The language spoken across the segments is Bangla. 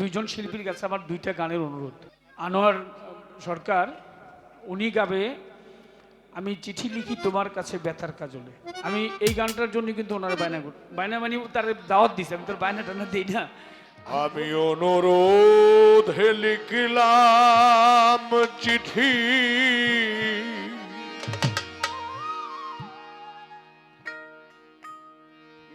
দুইজন শিল্পীর কাছে আমার দুইটা গানের অনুরোধ। আনোয়ার সরকার, উনি গাবে, আমি চিঠি লিখি তোমার কাছে ব্যথার কাজলে। আমি এই গানটার জন্য কিন্তু ওনার বায়না কর- বায়না মানে তার দাওয়াত দিছে, আমি তোর বায়না টানা দিই না। আমি অনুরোধ লিখলাম চিঠি।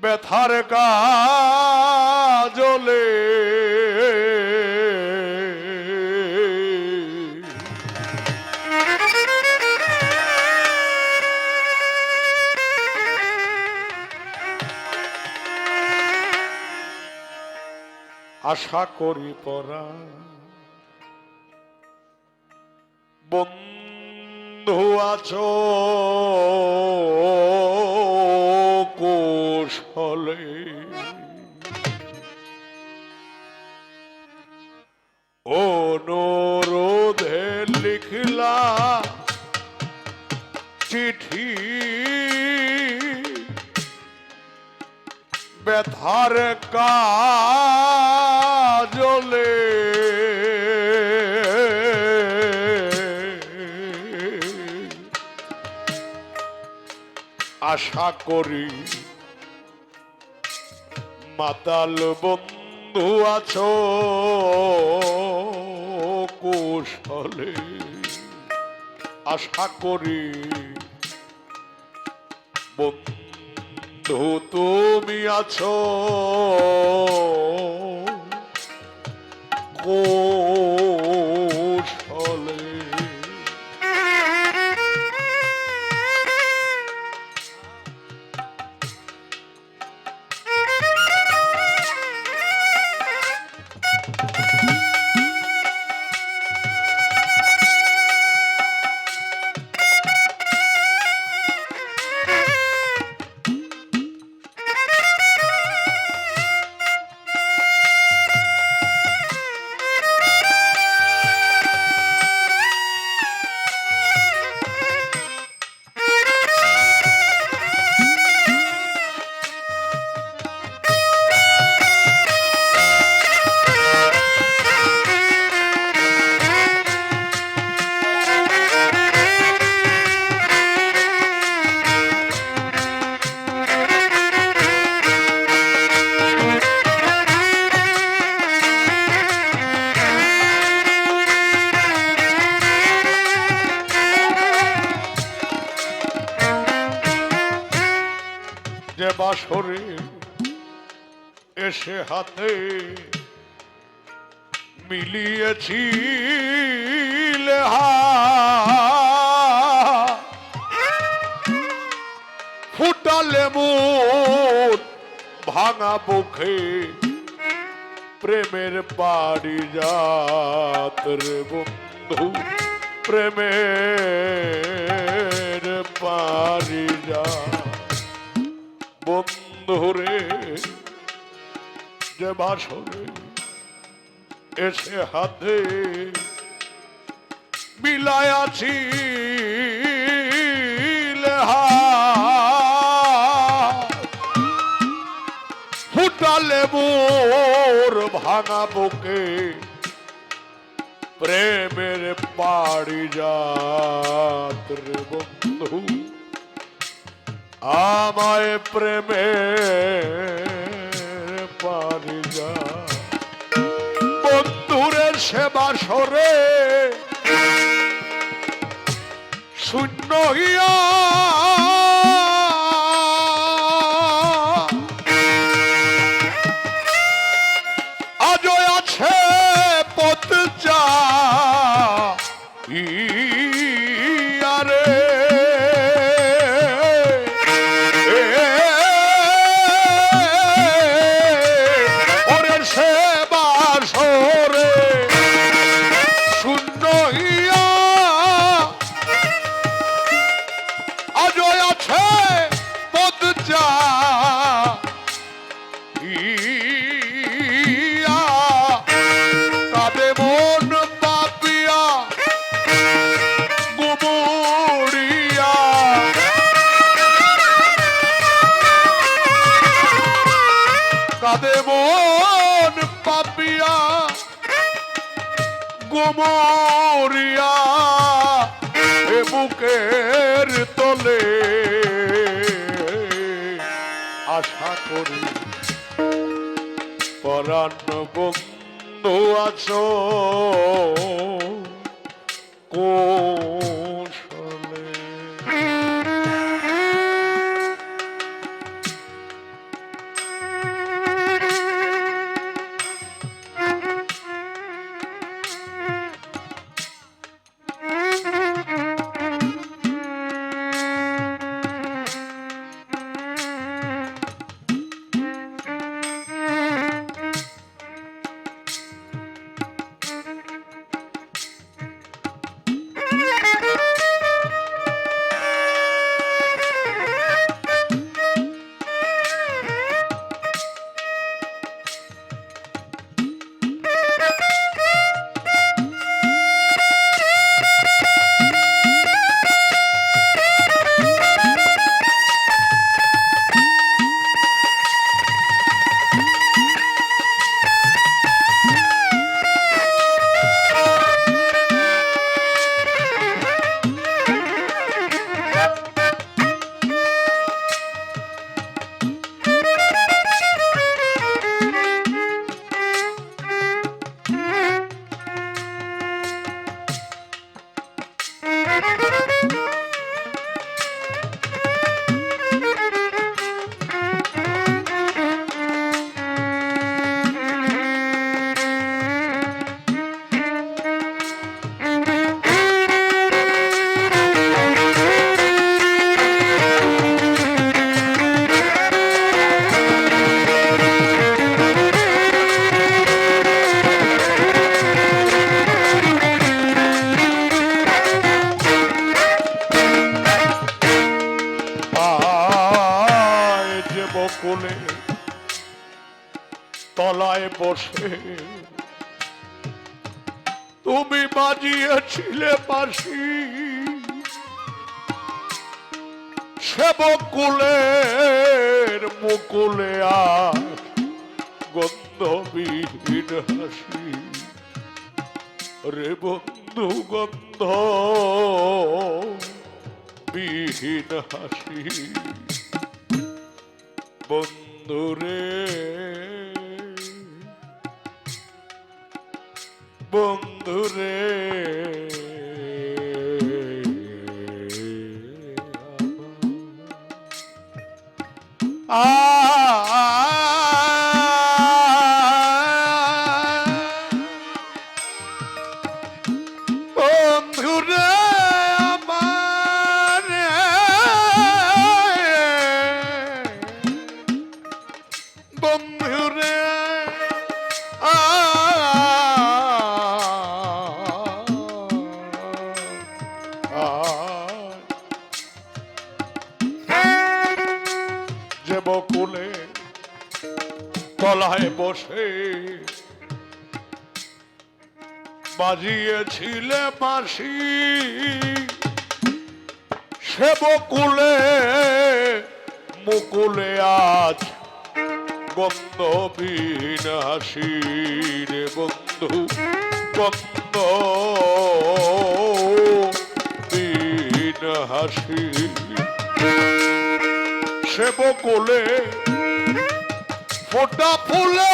ব্যথার কাজলে আশা করি পরা। বন্ধু আছো কৌশলে। অনুরোধে লিখলা চিঠি। ব্যথার কাজলে আশা করি মাতাল বন্ধু আছো কৌশলে। আশা করি বন্ধু তুমি আছো। কৌশলে এসে হাতে মিলিয়েছি ফুটালে মুট ভাঙা বুকে প্রেমের বাড়ি যাত রে বন্ধু, প্রেমের বাড়ি যা বন্ধুরে যে বাসরে এসে হাতে বিলায় আছি ফুটালে মোর ভাঙা বুকে প্রেমের পাড়ি যাত রে বন্ধু, আমায় প্রেমে পারি যা। বন্ধুরের সেবা সরে। শূন্য হইয়া কুমরিয়া এ বুকের তলে। আশা করি পরাণ বন্ধু আছো। কোশলে যে বকুলে তলায় বসে। তুমি বাজিয়েছিলে বাসি সে বকুলের মুকুলে আর গন্ধবিহীন হাসি। রে বন্ধু গন্ধ বিহীন হাসি। বন্ধুরে। বন্ধুরে। বন্ধুরে বকুলে তলায় বসে। বাজিয়েছিলে বাঁশি সে বকুলে মুকুলে আজ বন্ধ বিহীন হাসি রে বন্ধু হাসি। সে বকুলে ফোটা ফুলে।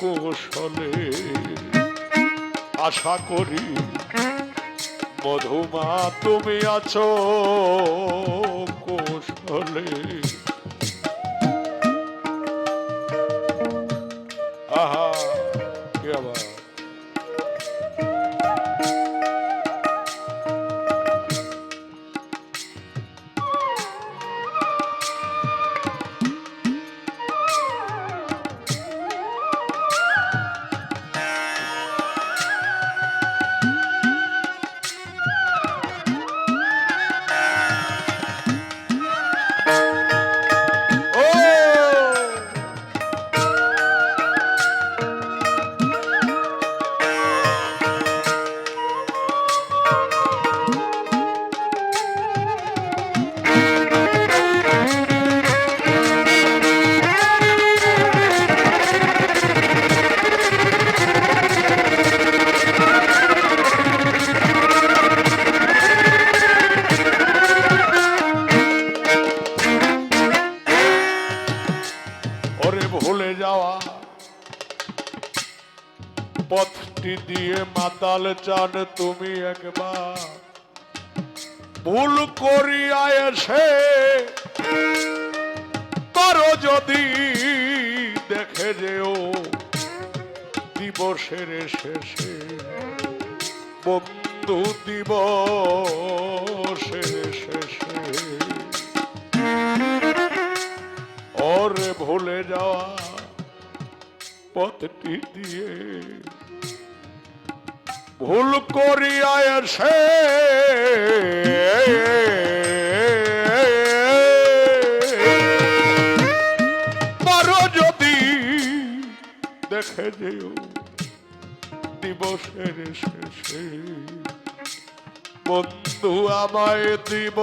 কৌশলে আশা করি মধুমা তুমি আছো কৌশলে। দিয়ে মাতাল চান তুমি একবার। ভুল করিয়া এসে করো যদি, দেখে যেও দিবসের শেষে, বন্ধু দিবসের শেষে। ওরে ভুলে যাওয়া পথটি দিয়ে ভুল করিয়া এসে। পারো যদি দেখে যেও দিবসের শেষে। বন্ধু আমায় দিব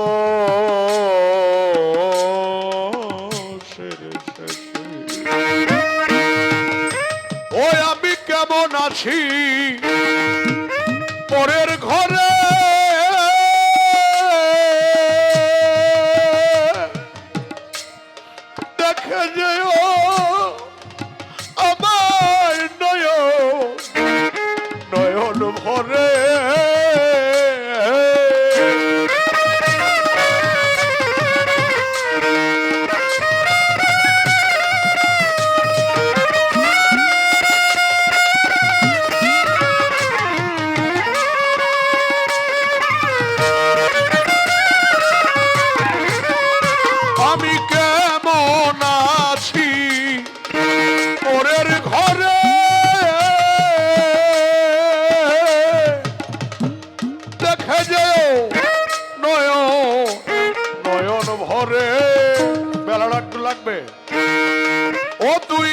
ওই আমি কেমন আছি? নয়ন ও তুই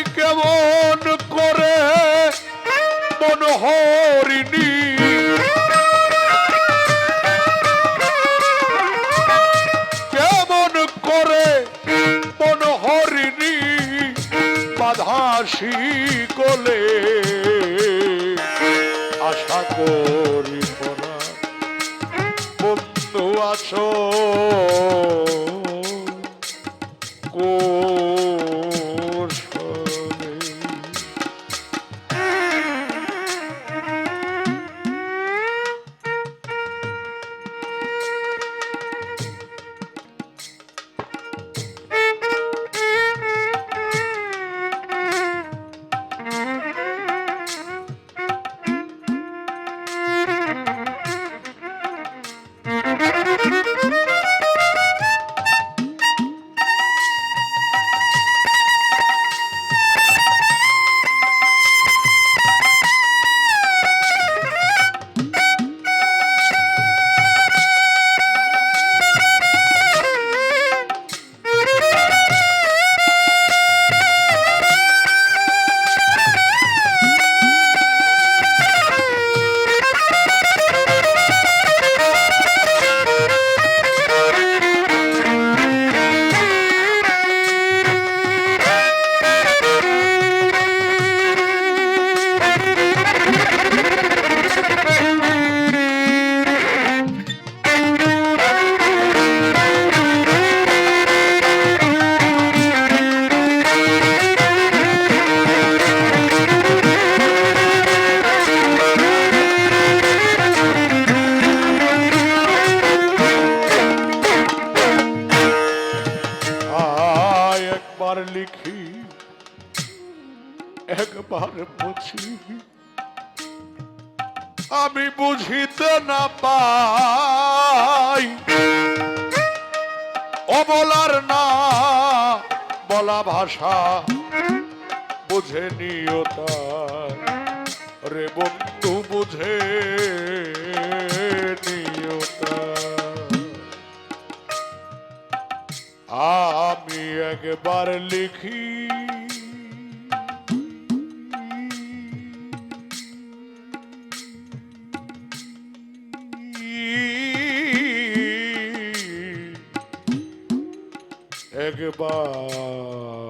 লিখি একবার বুঝি। আমি বুঝিতে না পাই। অবলার না বলা ভাষা, বুঝে নিও তার রে বন্ধু, বুঝে নিও তার আমি একবার লিখি। একবার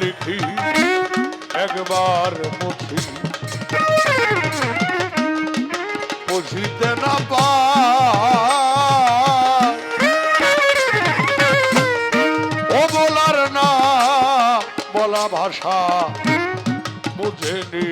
লিখি একবার মুখি। বুঝিতে না পা ও বলার না বলা ভাষা বুঝে নিও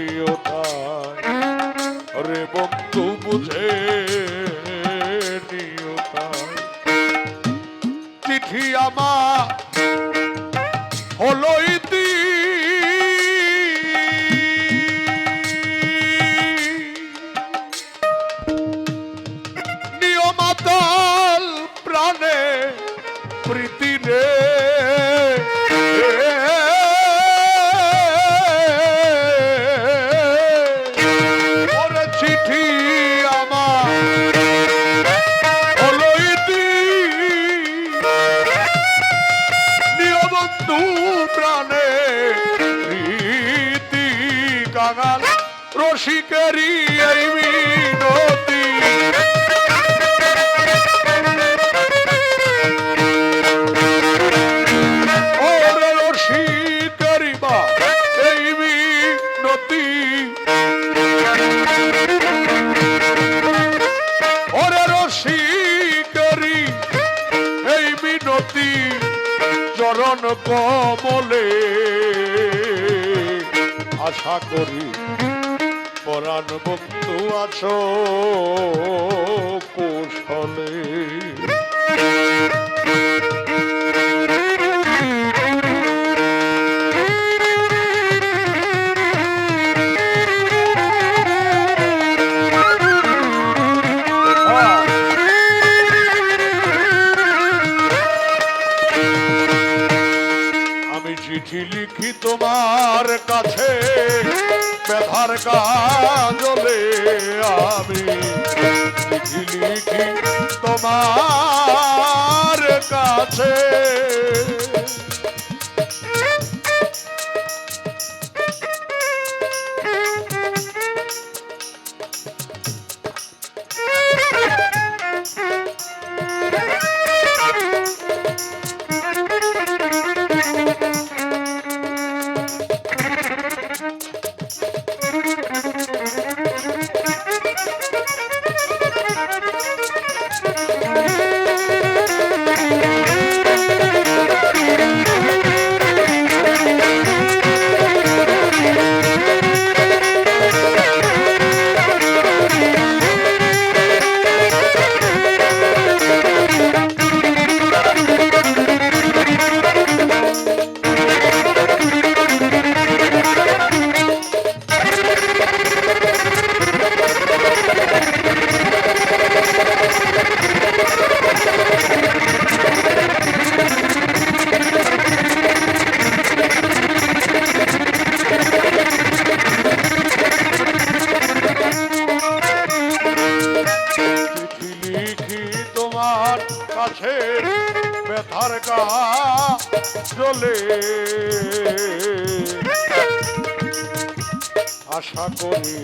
আশা করি পরাণ বন্ধু আছো কৌশলে। চিঠি লিখি তোমার কাছে ব্যথার কাজলে আমি চিঠি লিখি তোমার কাছে। চলে। আশা করি